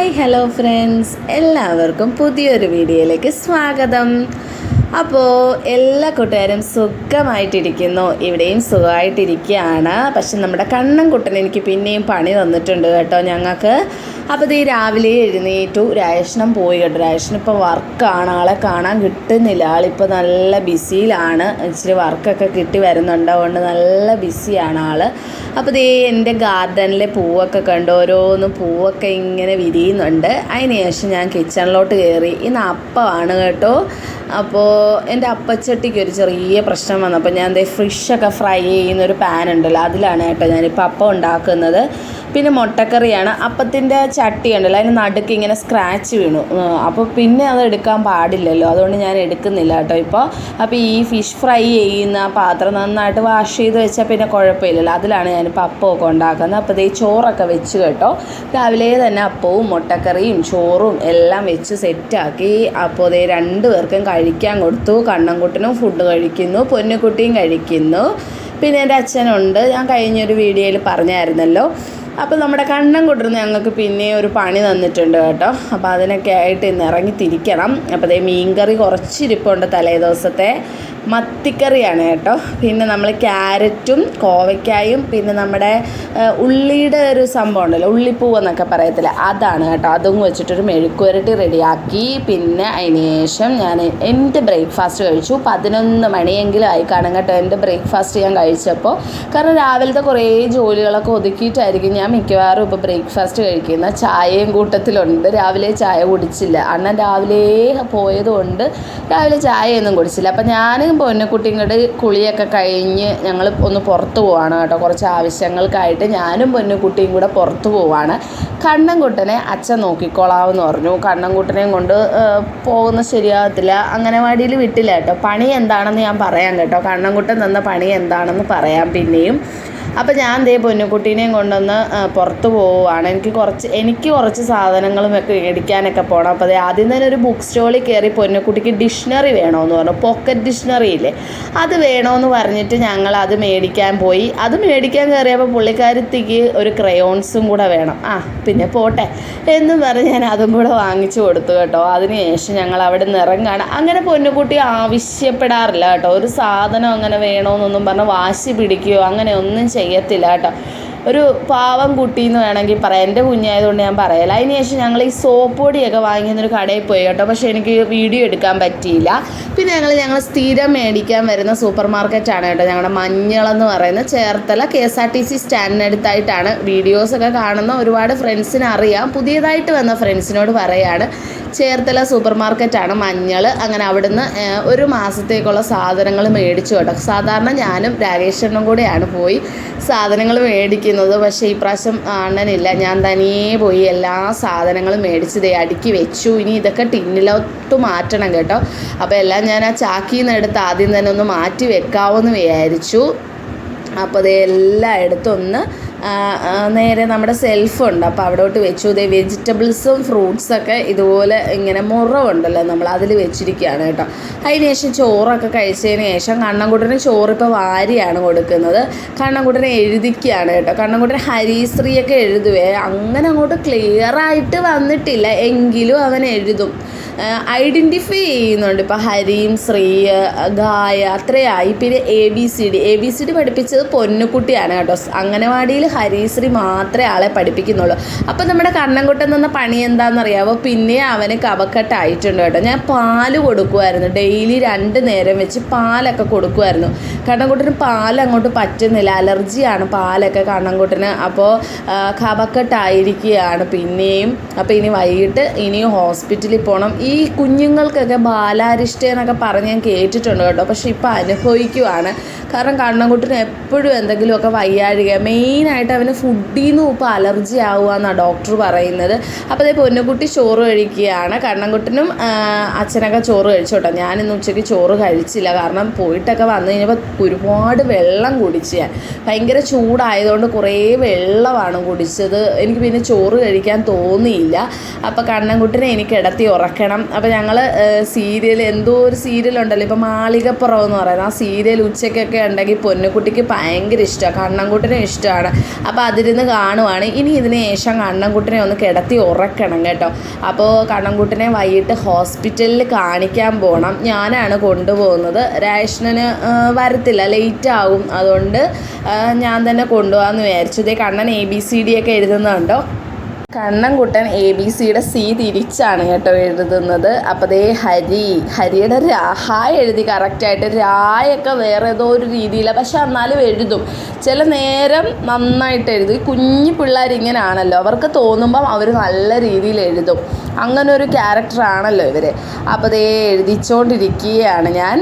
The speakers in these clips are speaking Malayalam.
ഹായ് ഹലോ ഫ്രണ്ട്സ് എല്ലാവർക്കും പുതിയൊരു വീഡിയോയിലേക്ക് സ്വാഗതം. അപ്പോൾ എല്ലാ കൂട്ടുകാരും സുഖമായിട്ടിരിക്കുന്നു. ഇവിടെയും സുഖമായിട്ടിരിക്കുകയാണ്. പക്ഷെ നമ്മുടെ കണ്ണൻ കുട്ടൻ എനിക്ക് പിന്നെയും പണി തന്നിട്ടുണ്ട് കേട്ടോ ഞങ്ങൾക്ക്. അപ്പോൾ ഇത് രാവിലെ എഴുന്നേറ്റു. രാജേഷണം പോയി കേട്ടോ. രാജേഷന് ഇപ്പോൾ വർക്കാണ് ആളെ കാണാൻ കിട്ടുന്നില്ല. ആളിപ്പോൾ നല്ല ബിസിയിലാണ്. ഇച്ചിരി വർക്കൊക്കെ കിട്ടി വരുന്നുണ്ട്. അതുകൊണ്ട് നല്ല ബിസിയാണ് ആൾ അപ്പോൾ ദേ എന്റെ ഗാർഡനിലെ പൂവൊക്കെ കണ്ട്. ഓരോന്ന് പൂവൊക്കെ ഇങ്ങനെ വിരിയുന്നുണ്ട്. അതിന് ശേഷം ഞാൻ കിച്ചണിലോട്ട് കയറി ഇന്ന് അപ്പമാണ് കേട്ടോ. അപ്പോൾ എന്റെ അപ്പച്ചട്ടിക്ക് ഒരു ചെറിയ പ്രശ്നം വന്നു. അപ്പോൾ ഞാൻ ദേ ഫിഷൊക്കെ ഫ്രൈ ചെയ്യുന്ന ഒരു പാൻ ഉണ്ടല്ലോ അതിലാണ് കേട്ടോ ഞാനിപ്പോൾ അപ്പം ഉണ്ടാക്കുന്നത്. പിന്നെ മുട്ടക്കറിയാണ്. അപ്പത്തിന്റെ ചട്ടി ഉണ്ടല്ലോ അതിന് നടുക്ക് ഇങ്ങനെ സ്ക്രാച്ച് വീണു. അപ്പോൾ പിന്നെ അത് എടുക്കാൻ പാടില്ലല്ലോ അതുകൊണ്ട് ഞാൻ എടുക്കുന്നില്ല കേട്ടോ ഇപ്പോൾ അപ്പോൾ ഈ ഫിഷ് ഫ്രൈ ചെയ്യുന്ന പാത്രം നന്നായിട്ട് വാഷ് ചെയ്ത് വെച്ചാൽ പിന്നെ കുഴപ്പമില്ലല്ലോ അതിലാണ് ഞാനിപ്പോൾ അപ്പമൊക്കെ ഉണ്ടാക്കുന്നത്. അപ്പോൾ ദേ ചോറൊക്കെ വെച്ച് കേട്ടോ. രാവിലെ തന്നെ അപ്പവും മുട്ടക്കറിയും ചോറും എല്ലാം വെച്ച് സെറ്റാക്കി അപ്പോൾ ദേ രണ്ട് പേർക്കും കഴിക്കാൻ കൊടുത്തു. കണ്ണൻകുട്ടനും ഫുഡ് കഴിക്കുന്നു. പൊന്നുകുട്ടിയും കഴിക്കുന്നു. പിന്നെ എന്റെ അച്ഛനുണ്ട്. ഞാൻ കഴിഞ്ഞൊരു വീഡിയോയിൽ പറഞ്ഞായിരുന്നല്ലോ. അപ്പോൾ നമ്മുടെ കണ്ണൻ കുട്ടർന്ന് ഞങ്ങൾക്ക് പിന്നെ ഒരു പണി തന്നിട്ടുണ്ട് കേട്ടോ. അപ്പോൾ അതിനൊക്കെ ആയിട്ട് ഇന്ന് ഇറങ്ങി തിരിക്കണം. അപ്പോൾ അതേ മീൻകറി കുറച്ചിരിപ്പുണ്ട് തലേ ദിവസത്തെ മത്തിക്കറിയാണ് കേട്ടോ. പിന്നെ നമ്മൾ ക്യാരറ്റും കോവയ്ക്കായും പിന്നെ നമ്മുടെ ഉള്ളിയുടെ ഒരു സംഭവം ഉണ്ടല്ലോ ഉള്ളിപ്പൂവ് എന്നൊക്കെ പറയത്തില്ല അതാണ് കേട്ടോ. അതും വെച്ചിട്ടൊരു മെഴുക്കുരട്ടി റെഡിയാക്കി. പിന്നെ അതിന് ശേഷം ഞാൻ എന്റെ ബ്രേക്ക്ഫാസ്റ്റ് കഴിച്ചു. പതിനൊന്ന് മണിയെങ്കിലും ആയി കാണും കേട്ടോ എന്റെ ബ്രേക്ക്ഫാസ്റ്റ് ഞാൻ കഴിച്ചപ്പോൾ. കാരണം രാവിലത്തെ കുറേ ജോലികളൊക്കെ ഒതുക്കിയിട്ടായിരിക്കും ഞാൻ മിക്കവാറും ഇപ്പോൾ ബ്രേക്ക്ഫാസ്റ്റ് കഴിക്കുന്ന. ചായയും കൂട്ടത്തിലുണ്ട്. രാവിലെ ചായ കുടിച്ചില്ല. അണ്ണൻ രാവിലെ പോയതുകൊണ്ട് രാവിലെ ചായയൊന്നും കുടിച്ചില്ല. അപ്പം ഞാനും പൊന്നക്കുട്ടിയും കൂടെ കുളിയൊക്കെ കഴിഞ്ഞ് ഞങ്ങൾ ഒന്ന് പുറത്ത് പോവാണ് കേട്ടോ. കുറച്ച് ആവശ്യങ്ങൾക്കായിട്ട് ഞാനും പൊന്നക്കുട്ടിയും കൂടെ പുറത്ത് പോവാണ്. കണ്ണൻകുട്ടനെ അച്ഛൻ നോക്കിക്കോളാമെന്ന് പറഞ്ഞു. കണ്ണൻകുട്ടനെയും കൊണ്ട് പോകുന്ന ശരിയാകത്തില്ല വാടിയിൽ വിട്ടില്ല കേട്ടോ. പണി എന്താണെന്ന് ഞാൻ പറയാം കേട്ടോ. കണ്ണൻകുട്ടൻ തന്ന പണി എന്താണെന്ന് പറയാം പിന്നെയും. അപ്പോൾ ഞാൻ ദേ പൊന്നുകുട്ടീനെയും കൊണ്ടൊന്ന് പുറത്ത് പോവുകയാണ് എനിക്ക് കുറച്ച് എനിക്ക് കുറച്ച് സാധനങ്ങളും ഒക്കെ മേടിക്കാനൊക്കെ പോകണം അപ്പോൾ ദേ ആദ്യം തന്നെ ഒരു ബുക്ക് സ്റ്റോളിൽ കയറി പൊന്നുകുട്ടിക്ക് ഡിക്ഷണറി വേണമെന്ന് പറഞ്ഞു. പോക്കറ്റ് ഡിക്ഷണറി ഇല്ലേ അത് വേണമെന്ന് പറഞ്ഞിട്ട് ഞങ്ങൾ അത് മേടിക്കാൻ പോയി. അത് മേടിക്കാൻ കയറിയപ്പോൾ പുള്ളിക്കാരത്തിക്ക് ഒരു ക്രയോൺസും കൂടെ വേണം. ആ പിന്നെ പോട്ടെ. എന്നും പറഞ്ഞ് ഞാൻ അതും കൂടെ വാങ്ങിച്ചു കൊടുത്തു കേട്ടോ. അതിനുശേഷം ഞങ്ങൾ അവിടെ നിറം കാണാം അങ്ങനെ പൊന്നുകുട്ടി ആവശ്യപ്പെടാറില്ല കേട്ടോ. ഒരു സാധനം അങ്ങനെ വേണമെന്നൊന്നും പറഞ്ഞ് വാശി പിടിക്കുകയോ അങ്ങനെ ഒന്നും ചെയ്യത്തില്ല കേട്ടോ. ഒരു പാവം കുട്ടി എന്ന് വേണമെങ്കിൽ പറയാം. എന്റെ കുഞ്ഞായതുകൊണ്ട് ഞാൻ പറയല. അതിന് ശേഷം ഞങ്ങൾ ഈ സോപ്പ് പൊടിയൊക്കെ വാങ്ങിയൊരു കടയിൽ പോയി കേട്ടോ. പക്ഷേ എനിക്ക് വീഡിയോ എടുക്കാൻ പറ്റിയില്ല. പിന്നെ ഞങ്ങൾ ഞങ്ങൾ സ്ഥിരം മേടിക്കാൻ വരുന്ന സൂപ്പർ മാർക്കറ്റാണ് കേട്ടോ. ഞങ്ങളുടെ മഞ്ഞളെന്ന് പറയുന്ന Cherthala K S R T C സ്റ്റാൻഡിനടുത്തായിട്ടാണ് വീഡിയോസൊക്കെ കാണുന്ന ഒരുപാട് ഫ്രണ്ട്സിനെ അറിയാം. പുതിയതായിട്ട് വന്ന ഫ്രണ്ട്സിനോട് പറയാണ് ചേർത്തല സൂപ്പർ മാർക്കറ്റാണ് മഞ്ഞൾ. അങ്ങനെ അവിടുന്ന് ഒരു മാസത്തേക്കുള്ള സാധനങ്ങൾ മേടിച്ചു കേട്ടോ. സാധാരണ ഞാനും രാകേഷനും കൂടെയാണ് പോയി സാധനങ്ങൾ മേടിക്കുന്നത് പക്ഷേ ഈ പ്രാവശ്യം അണ്ണനില്ല. ഞാൻ തനിയെ പോയി എല്ലാ സാധനങ്ങളും മേടിച്ച് അടുക്കി വെച്ചു. ഇനി ഇതൊക്കെ ടിന്നിലോട്ട് മാറ്റണം കേട്ടോ. അപ്പോൾ എല്ലാം ഞാൻ ആ ചാക്കിൽ നിന്ന് എടുത്ത് ആദ്യം തന്നെ ഒന്ന് മാറ്റി വെക്കാമെന്ന് വിചാരിച്ചു. അപ്പോൾ അത് എടുത്തൊന്ന് ഒന്ന് ആ, ആ, നേരെ നമ്മുടെ സെൽഫുണ്ട്. അപ്പോൾ അവിടോട്ട് വെച്ചു. ഇതേ വെജിറ്റബിൾസും ഫ്രൂട്ട്സൊക്കെ ഇതുപോലെ ഇങ്ങനെ മുറവുണ്ടല്ലോ നമ്മൾ അതിൽ വെച്ചിരിക്കുകയാണ് കേട്ടോ. അതിന് ശേഷം ചോറൊക്കെ കഴിച്ചതിന് ശേഷം കണ്ണൻകുട്ടന് ചോറ് ഇപ്പോൾ വാരിയാണ് കൊടുക്കുന്നത്. കണ്ണൻകുട്ടനെ എഴുതിക്കുകയാണ് കേട്ടോ. കണ്ണൻകുട്ടൻ ഹരിശ്രീയൊക്കെ എഴുതുവേ. അങ്ങനെ അങ്ങോട്ട് ക്ലിയറായിട്ട് വന്നിട്ടില്ല. എങ്കിലും അവൻ എഴുതും. ഐഡന്റിഫൈ ചെയ്യുന്നുണ്ട്. ഇപ്പോൾ ഹരിയും ശ്രീ ഗായ അത്രയായി. പിന്നെ A B C D A B C D പഠിപ്പിച്ചത് പൊന്നുകുട്ടിയാണ് കേട്ടോ. അംഗനവാടിയിൽ ഹരിശ്രീ മാത്രമേ ആളെ പഠിപ്പിക്കുന്നുള്ളൂ. അപ്പോൾ നമ്മുടെ കണ്ണൻകുട്ടൻ തന്ന പണി എന്താണെന്നറിയാവോ പിന്നെ അവന് കവക്കെട്ടായിട്ടുണ്ട് കേട്ടോ. ഞാൻ പാൽ കൊടുക്കുമായിരുന്നു ഡെയിലി രണ്ട് നേരം വെച്ച് പാലൊക്കെ കൊടുക്കുമായിരുന്നു കണ്ണൻകുട്ടന് പാൽ അങ്ങോട്ട് പറ്റുന്നില്ല. അലർജിയാണ് പാലൊക്കെ കണ്ണൻകുട്ടന്. അപ്പോൾ കവക്കെട്ടായിരിക്കുകയാണ് പിന്നെയും. അപ്പോൾ ഇനി വൈകിട്ട് ഇനിയും ഹോസ്പിറ്റലിൽ പോകണം ഈ കുഞ്ഞുങ്ങൾക്കൊക്കെ ബാലാരിഷ്ട എന്നൊക്കെ പറഞ്ഞ് ഞാൻ കേട്ടിട്ടുണ്ട് കേട്ടോ. പക്ഷെ ഇപ്പോൾ അനുഭവിക്കുവാണ്. കാരണം കണ്ണൻകുട്ടിന് എപ്പോഴും എന്തെങ്കിലുമൊക്കെ വയ്യാഴിക. മെയിനായിട്ട് അവന് ഫുഡിൽ നിന്നും ഇപ്പോൾ അലർജി ആവുക എന്നാണ് ഡോക്ടർ പറയുന്നത്. അപ്പോൾ അതേ പൊന്നുകുട്ടി ചോറ് കഴിക്കുകയാണ്. കണ്ണൻകുട്ടിനും അച്ഛനൊക്കെ ചോറ് കഴിച്ചു കേട്ടോ. ഞാനിന്ന് ഉച്ചയ്ക്ക് ചോറ് കഴിച്ചില്ല. കാരണം പോയിട്ടൊക്കെ വന്നു കഴിഞ്ഞപ്പോൾ ഒരുപാട് വെള്ളം കുടിച്ച് ഞാൻ. ഭയങ്കര ചൂടായതുകൊണ്ട് കുറേ വെള്ളമാണ് കുടിച്ചത്. എനിക്ക് പിന്നെ ചോറ് കഴിക്കാൻ തോന്നിയില്ല. അപ്പോൾ കണ്ണൻകുട്ടിനെ എനിക്ക് ഇടത്തി ഉറക്കണം. കഴിക്കണം അപ്പോൾ ഞങ്ങൾ സീരിയൽ എന്തോ ഒരു സീരിയൽ ഉണ്ടല്ലോ ഇപ്പോൾ മാളികപ്പുറം എന്ന് പറയുന്നത്. ആ സീരിയൽ ഉച്ചയ്ക്കൊക്കെ ഉണ്ടെങ്കിൽ പൊന്നുകുട്ടിക്ക് ഭയങ്കര ഇഷ്ടമാണ് കണ്ണൻകുട്ടിനെ ഇഷ്ടമാണ് അപ്പോൾ അതിരുന്ന് കാണുവാണ്. ഇനി ഇതിന് ശേഷം കണ്ണൻകുട്ടിനെ ഒന്ന് കിടത്തി ഉറക്കണം കേട്ടോ. അപ്പോൾ കണ്ണൻകുട്ടിനെ വൈകിട്ട് ഹോസ്പിറ്റലിൽ കാണിക്കാൻ പോകണം ഞാനാണ് കൊണ്ടുപോകുന്നത്. രാഷ്ണന് വരത്തില്ല. ലേറ്റ് ആകും അതുകൊണ്ട് ഞാൻ തന്നെ കൊണ്ടുപോകാമെന്ന് വിചാരിച്ചു. ഇതേ Kannan A B C D ഒക്കെ എഴുതുന്നുണ്ടോ? കണ്ണൻകുട്ടൻ എ ബി സിയുടെ സി തിരിച്ചാണ് കേട്ടോ എഴുതുന്നത്. അപ്പോൾ ദേ ഹരി ഹരിയുടെ രാഹായ എഴുതി കറക്റ്റായിട്ട് രായൊക്കെ വേറെ ഏതോ ഒരു രീതിയിലാണ് പക്ഷെ എന്നാലും എഴുതും. ചില നേരം നന്നായിട്ട് എഴുതും. ഈ കുഞ്ഞു പിള്ളേർ ഇങ്ങനെയാണല്ലോ അവർക്ക് തോന്നുമ്പം അവർ നല്ല രീതിയിൽ എഴുതും. അങ്ങനെ ഒരു ക്യാരക്ടറാണല്ലോ ഇവർ അപ്പോൾ ദേ എഴുതിച്ചുകൊണ്ടിരിക്കുകയാണ് ഞാൻ.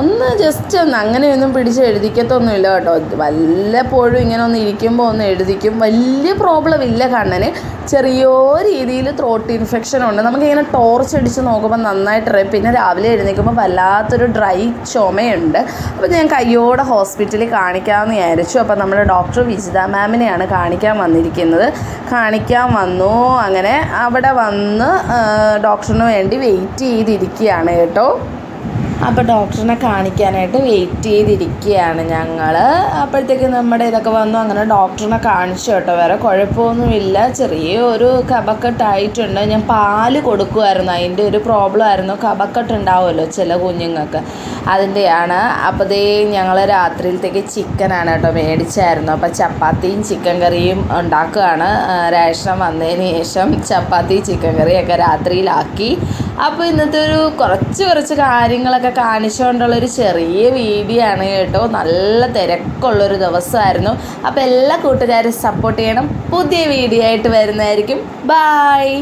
ഒന്ന് ജസ്റ്റ് ഒന്ന് അങ്ങനെയൊന്നും പിടിച്ച് എഴുതിക്കത്തൊന്നുമില്ല കേട്ടോ. വല്ലപ്പോഴും ഇങ്ങനെ ഒന്ന് ഇരിക്കുമ്പോൾ ഒന്ന് എഴുതിക്കും. വലിയ പ്രോബ്ലം ഇല്ല കണ്ണന്. ചെറിയോ രീതിയിൽ ത്രോട്ട് ഇൻഫെക്ഷൻ ഉണ്ട്. നമുക്കിങ്ങനെ ടോർച്ച് അടിച്ച് നോക്കുമ്പോൾ നന്നായിട്ട് പിന്നെ രാവിലെ എഴുന്നേൽക്കുമ്പോൾ വല്ലാത്തൊരു ഡ്രൈ ചുമയുണ്ട്. അപ്പോൾ ഞാൻ കയ്യോടെ ഹോസ്പിറ്റലിൽ കാണിക്കാമെന്ന് വിചാരിച്ചു. അപ്പോൾ നമ്മുടെ ഡോക്ടർ വിജിത മാമിനെയാണ് കാണിക്കാൻ വന്നിരിക്കുന്നത്. കാണിക്കാൻ വന്നു. അങ്ങനെ അവിടെ വന്ന് ഡോക്ടറിന് വേണ്ടി വെയിറ്റ് ചെയ്തിരിക്കുകയാണ് കേട്ടോ. അപ്പോൾ ഡോക്ടറിനെ കാണിക്കാനായിട്ട് വെയിറ്റ് ചെയ്തിരിക്കുകയാണ് ഞങ്ങൾ അപ്പോഴത്തേക്ക് നമ്മുടെ ഇതൊക്കെ വന്നു. അങ്ങനെ ഡോക്ടറിനെ കാണിച്ചു കേട്ടോ. വേറെ കുഴപ്പമൊന്നുമില്ല. ചെറിയ ഒരു കബക്കെട്ടായിട്ടുണ്ട് ഞാൻ പാൽ കൊടുക്കുമായിരുന്നു അതിന്റെ ഒരു പ്രോബ്ലം ആയിരുന്നു. കബക്കെട്ട് ഉണ്ടാവുമല്ലോ ചില കുഞ്ഞുങ്ങൾക്ക്. അതിന്റെയാണ് അപ്പോൾ ദേ ഞങ്ങൾ രാത്രിയിലത്തേക്ക് ചിക്കനാണ് കേട്ടോ മേടിച്ചായിരുന്നു. അപ്പോൾ ചപ്പാത്തിയും ചിക്കൻ കറിയും ഉണ്ടാക്കുകയാണ്. റേഷൻ വന്നതിന് ശേഷം ചപ്പാത്തി ചിക്കൻ കറിയൊക്കെ രാത്രിയിലാക്കി. അപ്പോൾ ഇന്നത്തെ ഒരു കുറച്ച് കുറച്ച് കാര്യങ്ങളൊക്കെ കാണിച്ചുകൊണ്ടുള്ളൊരു ചെറിയ വീഡിയോ ആണ് കേട്ടോ. നല്ല തിരക്കുള്ളൊരു ദിവസമായിരുന്നു. അപ്പോൾ എല്ലാ കൂട്ടുകാരും സപ്പോർട്ട് ചെയ്യണം. പുതിയ വീഡിയോ ആയിട്ട് വരുന്നതായിരിക്കും. ബായ്